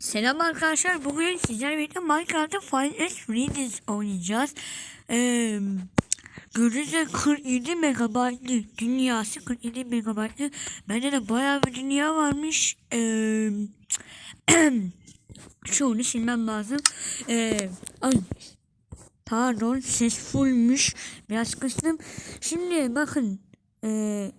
Selam arkadaşlar. Bugün sizlerle birlikte Minecraft'ta Find Us oynayacağız. Ee, gördüğünüz üzere 47 megabaytlı dünyası 47 megabaytlı. Bende de bayağı bir dünya varmış. Ee, çoğunu silmem lazım. Ee, ay, pardon ses fullmüş. Biraz kıstım. Şimdi bakın. Ee,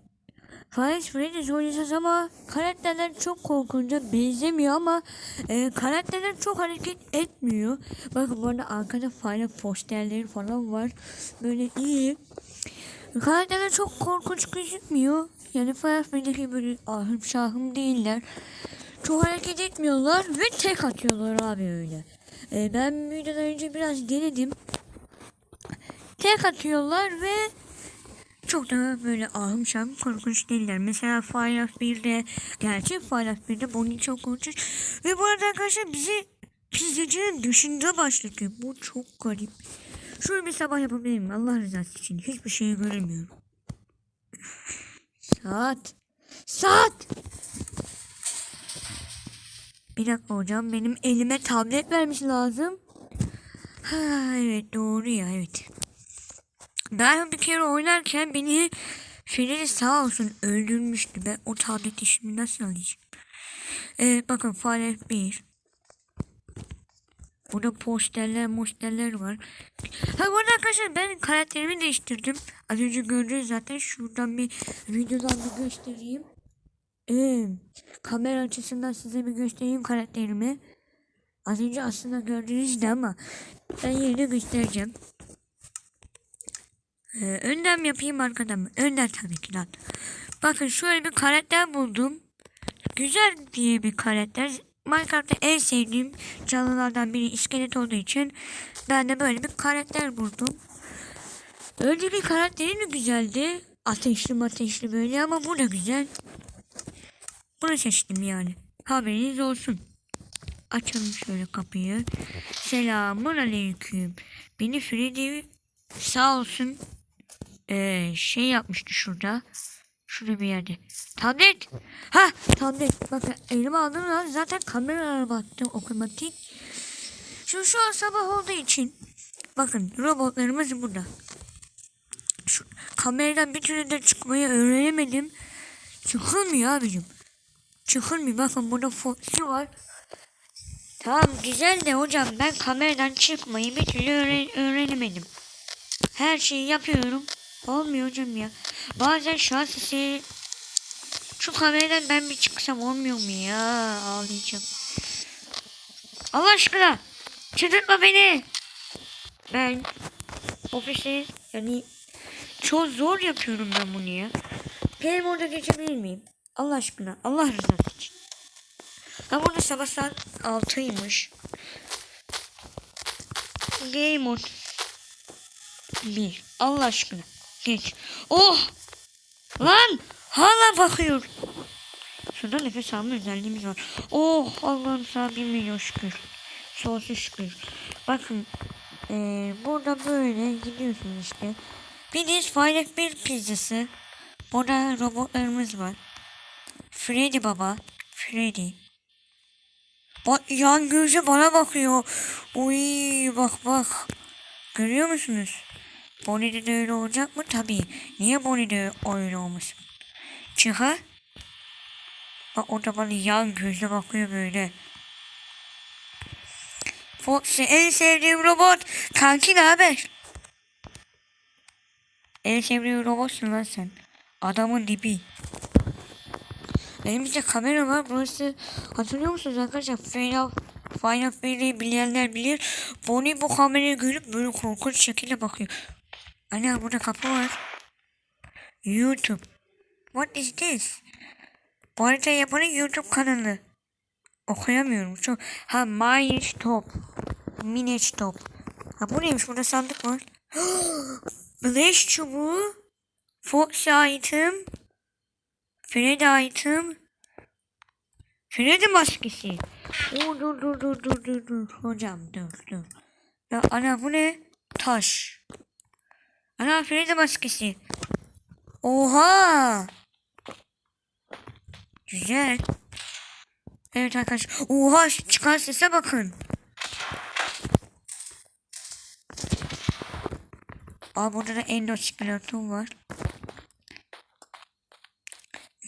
Five Freddy's oynayacağız ama karakterler çok korkunca benzemiyor ama e, karakterler çok hareket etmiyor. Bakın bu arada arkada Final posterleri falan var. Böyle iyi. Karakterler çok korkunç gözükmüyor. Yani Five Freddy'deki böyle ahım şahım değiller. Çok hareket etmiyorlar ve tek atıyorlar abi öyle. E, ben videodan önce biraz denedim. Tek atıyorlar ve çok da böyle ahım şahım korkunç değiller. Mesela Fallout 1'de, gerçi Fallout 1'de Bonnie çok korkunç. Ve bu arada arkadaşlar bizi pizzacının dışında başlatıyor. Bu çok garip. Şöyle bir sabah yapabilir miyim? Allah rızası için. Hiçbir şey göremiyorum. Saat. Saat. Bir dakika hocam. Benim elime tablet vermiş lazım. Ha evet doğru ya evet. Ben bir kere oynarken beni Freddy sağ olsun öldürmüştü. Ben o tableti şimdi nasıl alacağım? Evet bakın Fallout 1. Burada posterler posterler var. Ha bu arada arkadaşlar ben karakterimi değiştirdim. Az önce gördünüz zaten. Şuradan bir videodan bir göstereyim. Ee, kamera açısından size bir göstereyim karakterimi. Az önce aslında gördünüzdü ama ben yine de göstereceğim. Ee, önden yapayım arkadan mı? Önden tabii ki lan. Bakın şöyle bir karakter buldum. Güzel diye bir karakter. Minecraft'ta en sevdiğim canlılardan biri iskelet olduğu için ben de böyle bir karakter buldum. Önce bir karakteri de güzeldi. Ateşli ateşli böyle ama bu da güzel. Bunu seçtim yani. Haberiniz olsun. Açalım şöyle kapıyı. Selamun aleyküm. Beni Freddy sağ olsun ee, şey yapmıştı şurada. Şurada bir yerde. Tablet. Ha tablet. Bakın elime aldım lan. Zaten kameralara baktım otomatik. Şu, şu an sabah olduğu için. Bakın robotlarımız burada. Şu kameradan bir türlü de çıkmayı öğrenemedim. Çıkılmıyor abicim. Çıkılmıyor. Bakın burada Foxy var. Tamam güzel de hocam ben kameradan çıkmayı bir türlü öğren öğrenemedim. Her şeyi yapıyorum. Olmuyor hocam ya. Bazen şu an sesi şu kameradan ben bir çıksam olmuyor mu ya? Ağlayacağım. Allah aşkına çıldırtma beni. Ben ofise yani çok zor yapıyorum ben bunu ya. Benim orada geçebilir miyim? Allah aşkına. Allah rızası için. Ha burada sabah saat 6'ymış. Game mode. Bir. Allah aşkına. Geç. Oh! Lan! Hala bakıyor. Şurada nefes alma özelliğimiz var. Oh! Allah'ım sana bir milyon şükür. Sonsuz şükür. Bakın. Ee, burada böyle gidiyorsunuz işte. De Faydak bir pizzası. Burada robotlarımız var. Freddy baba. Freddy. Bak yan gözü bana bakıyor. Uy bak bak. Görüyor musunuz? Bonnie'de de olacak mı? Tabii. Niye Bonnie'de öyle olmasın? Çıha. Bak orada bana yan gözle bakıyor böyle. Foxy en sevdiğim robot. Kanki ne haber? En sevdiğim robotsun lan sen. Adamın dibi. Elimizde kamera var. Burası hatırlıyor musunuz arkadaşlar? Final Final Fantasy'yi bilenler bilir. Bonnie bu kamerayı görüp böyle korkunç şekilde bakıyor. Ana burada kapı var. YouTube. What is this? Bu harita yapanın YouTube kanalı. Okuyamıyorum. Çok. Ha Mine Stop. Mine Stop. Ha bu neymiş? Burada sandık var. Flash çubuğu. Fox item. Freddy item. Freddy maskesi. Oo, dur dur dur dur dur dur. Hocam dur dur. Ya ana bu ne? Taş. Ana Freddy maskesi. Oha. Güzel. Evet arkadaşlar. Oha çıkan sese bakın. Aa burada da endoskeleton var.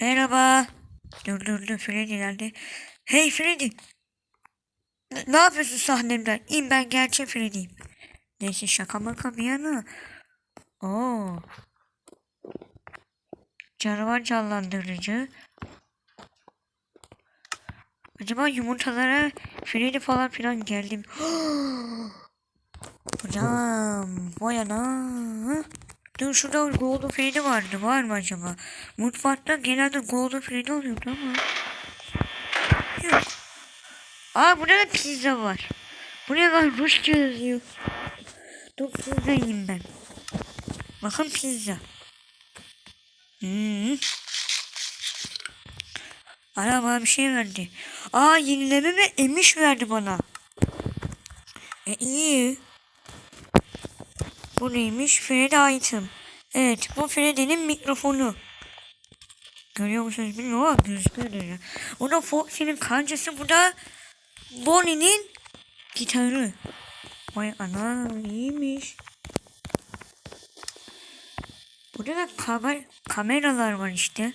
Merhaba. Dur dur dur Freddy geldi. Hey Freddy. Ne, ne yapıyorsun sahnemden? İn ben gerçek Freddy'yim. Neyse şaka maka bir yana. Oo. Canavar canlandırıcı. Acaba yumurtalara Freddy falan filan geldim. Hocam vay ana. Dur şurada Golden Freddy vardı. Var mı acaba? Mutfakta genelde Golden Freddy oluyordu ama. Yok. Aa burada da pizza var. Buraya bak Rusça yazıyor. Dur pizza yiyeyim ben. Bakın pizza. Hmm. Ana bana bir şey verdi. Aa yenileme ve emiş verdi bana. E iyi. Bu neymiş? Freddy item. Evet bu Freddy'nin mikrofonu. Görüyor musunuz bilmiyorum ama gözüküyor ya. O da Foxy'nin kancası. Bu da Bonnie'nin gitarı. Vay ana iyiymiş. Burada da kamer kameralar var işte.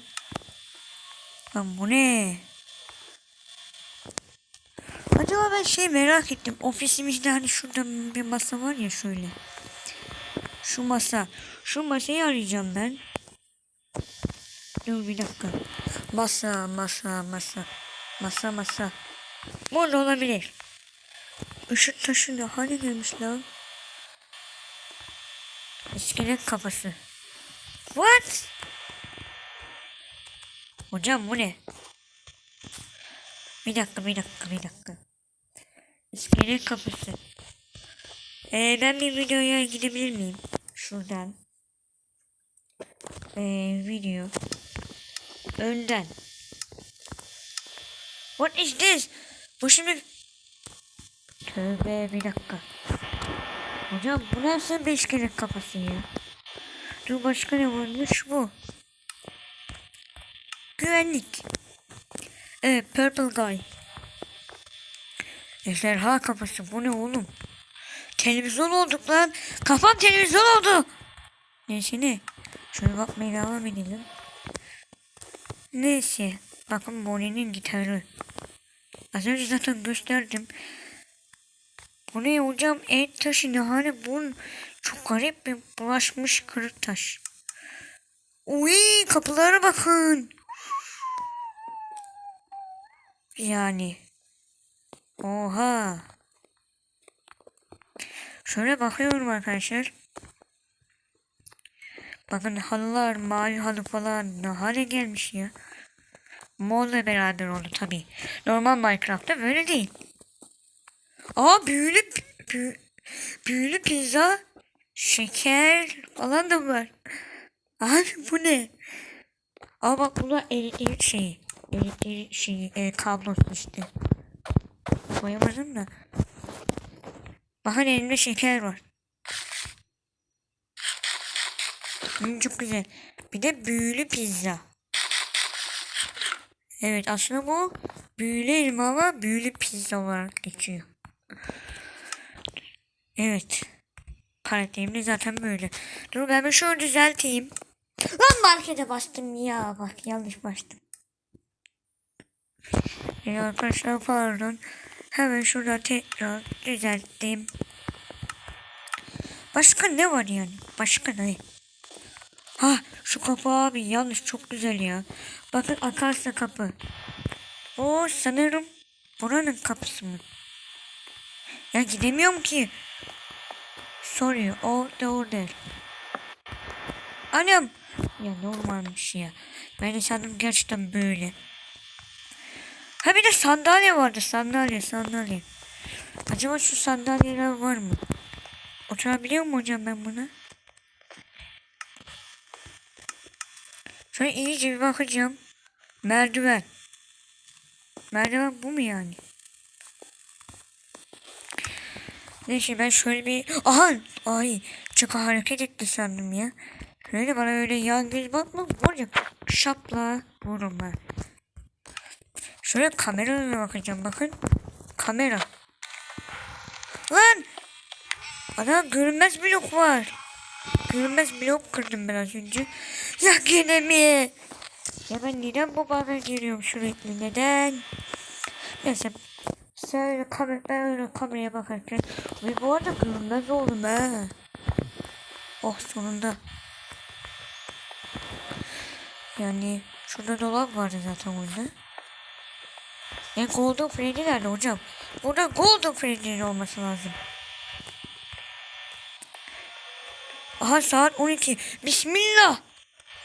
Lan bu ne? Acaba ben şey merak ettim. Ofisimizde hani şurada bir masa var ya şöyle. Şu masa. Şu masayı arayacağım ben. Dur bir dakika. Masa, masa, masa. Masa, masa. Burada olabilir. Işık taşı ne hale gelmiş lan? İskelet kafası. What? Hocam bu ne? Bir dakika, bir dakika, bir dakika. İskelet kafası. Ee, ben bir videoya gidebilir miyim? Şuradan. Ee, video. Önden. What is this? Bu şimdi... Tövbe bir dakika. Hocam bu nasıl bir iskelet kafası ya? Dur başka ne varmış bu? Güvenlik. Evet Purple Guy. Ejderha kafası bu ne oğlum? Televizyon olduk lan. Kafam televizyon oldu. Neyse ne? Şöyle bakmaya devam edelim. Neyse. Bakın Bonnie'nin gitarı. Az önce zaten gösterdim. Bu ne hocam? Et taşı ne hani bunun çok garip bir bulaşmış kırık taş. Uy kapılara bakın. Yani. Oha. Şöyle bakıyorum arkadaşlar. Bakın halılar, mavi halı falan ne hale gelmiş ya. Molla beraber oldu tabi. Normal Minecraft'ta böyle değil. Aa büyülü büyü, büyülü pizza, şeker falan da var. Abi bu ne? Aa bak bu da elektrik şeyi. Elektrik şeyi, e, kablosu işte. Koyamadım da. Bakın elimde şeker var. Hmm, çok güzel. Bir de büyülü pizza. Evet aslında bu büyülü elma ama büyülü pizza olarak geçiyor. Evet. De zaten böyle. Dur ben bir şunu düzelteyim. Lan markete bastım ya. Bak yanlış bastım. Evet arkadaşlar pardon. Hemen şurada tekrar düzelttim. Başka ne var yani? Başka ne? Ha şu kapı abi yanlış çok güzel ya. Bakın akarsa kapı. O sanırım buranın kapısı mı? Ya gidemiyorum ki. Sorry o da orada. Anam. Ya normalmiş ya. Ben de sandım gerçekten böyle. Ha bir de sandalye vardı sandalye sandalye. Acaba şu sandalyeler var mı? Oturabiliyor mu hocam ben buna? Şöyle iyice bir bakacağım. Merdiven. Merdiven bu mu yani? Neyse ben şöyle bir... Aha! Ay! Çok hareket etti sandım ya. Şöyle bana öyle yan göz bakma. Vuracak. Şapla. Vururum ben. Şöyle kameralara bakacağım bakın. Kamera. Lan! Ana görünmez blok var. Görünmez blok kırdım ben az önce. Ya gene mi? Ya ben neden bu bana giriyorum sürekli neden? Neyse. Sen öyle kamera, ben öyle kameraya bakarken. Ve bu arada görünmez oldum ha. Oh sonunda. Yani şurada dolap vardı zaten orada. E Golden Freddy nerede hocam? Burada Golden Freddy'nin olması lazım. Aha saat 12. Bismillah.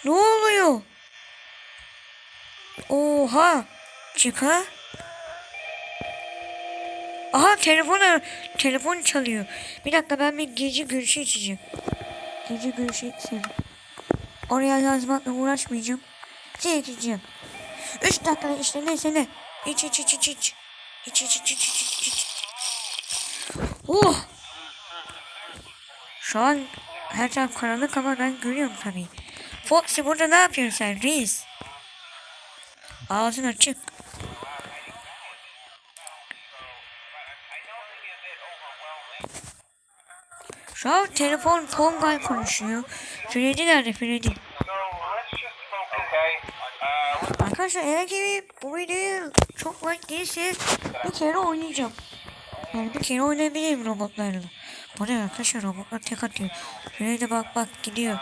Ne oluyor? Oha. Çık ha. Aha telefon telefon çalıyor. Bir dakika ben bir gece görüşü içeceğim. Gece görüşü içeceğim. Oraya yazmakla uğraşmayacağım. Şey içeceğim. Üç dakikada işte neyse ne. İç iç iç iç iç. İç iç iç iç iç iç iç. Oh. Şu an her taraf karanlık ama ben görüyorum tabii. Foxy burada ne yapıyorsun sen reis? Ağzın açık. Şu an telefon Pongay konuşuyor. Freddy nerede Freddy? Arkadaşlar eğer ki bu videoyu çok like gelirse bir kere oynayacağım. Yani bir kere oynayabilirim robotlarla. Bu ne arkadaşlar robotlar tek atıyor. Da bak bak gidiyor.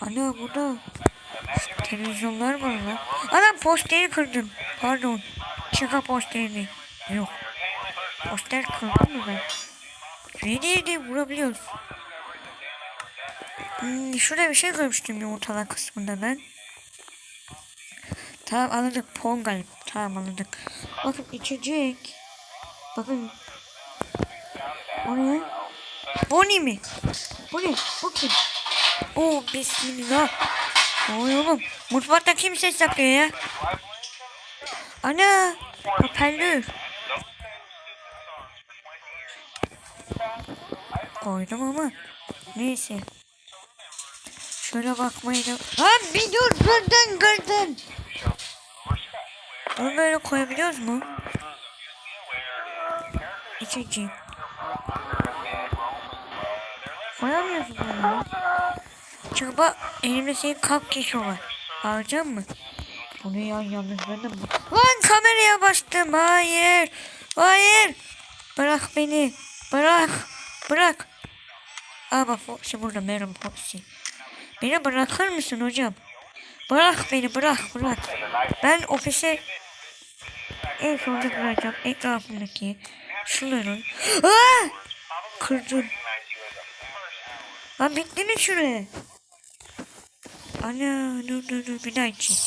Ana burada televizyonlar var lan. Ana posteri kırdım. Pardon. Şaka posterini. Yok. Poster kırdım mı ben? Şuraya de vurabiliyoruz. Hmm, şurada bir şey görmüştüm yumurtalar kısmında ben. Tamam anladık. Pongal. Tamam anladık. Bakın içecek. Bakın. O ne? Bonnie mi? Bu kim? Oo bismillah. Oluyor oğlum? Mutfakta kim ses yapıyor ya? Ana. Hoparlör. Koydum ama. Neyse. Şöyle bakmayı da... Lan bir dur kırdın kırdın. Bunu böyle koyabiliyoruz mu? İçeceğim. Koyamıyorsun bunu. Çünkü bak elimde senin cupcake var. Alacak mı? Bunu yan yalnız ben mi? Lan kameraya bastım. Hayır. Hayır. Bırak beni. Bırak. Bırak. Bak Foxy burada. Merhaba Foxy. Beni bırakır mısın hocam? Bırak beni bırak bırak. Ben ofise en sonunda bırakacağım etrafındaki şunları. Aa! Kırdım. Lan bitti mi şuraya? Ana dur dur dur bir daha içeyim.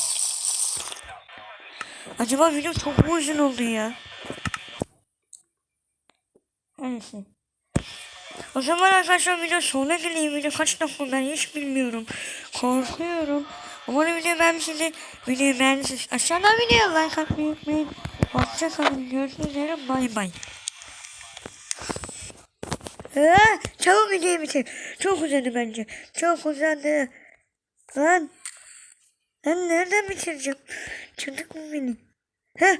Acaba video çok uzun oldu ya? Neyse. O zaman arkadaşlar video sonuna geleyim. Video kaç dakika ben hiç bilmiyorum. Korkuyorum. Umarım video beğenmişsinizdir. Videoyu beğendiyseniz aşağıdan videoya like atmayı unutmayın. Hoşçakalın. Görüşmek üzere. Bay bay. Aa, çabuk videoyu bitir. Çok uzadı bence. Çok uzadı. Lan. Ben nereden bitireceğim? Çocuk mu beni? Heh.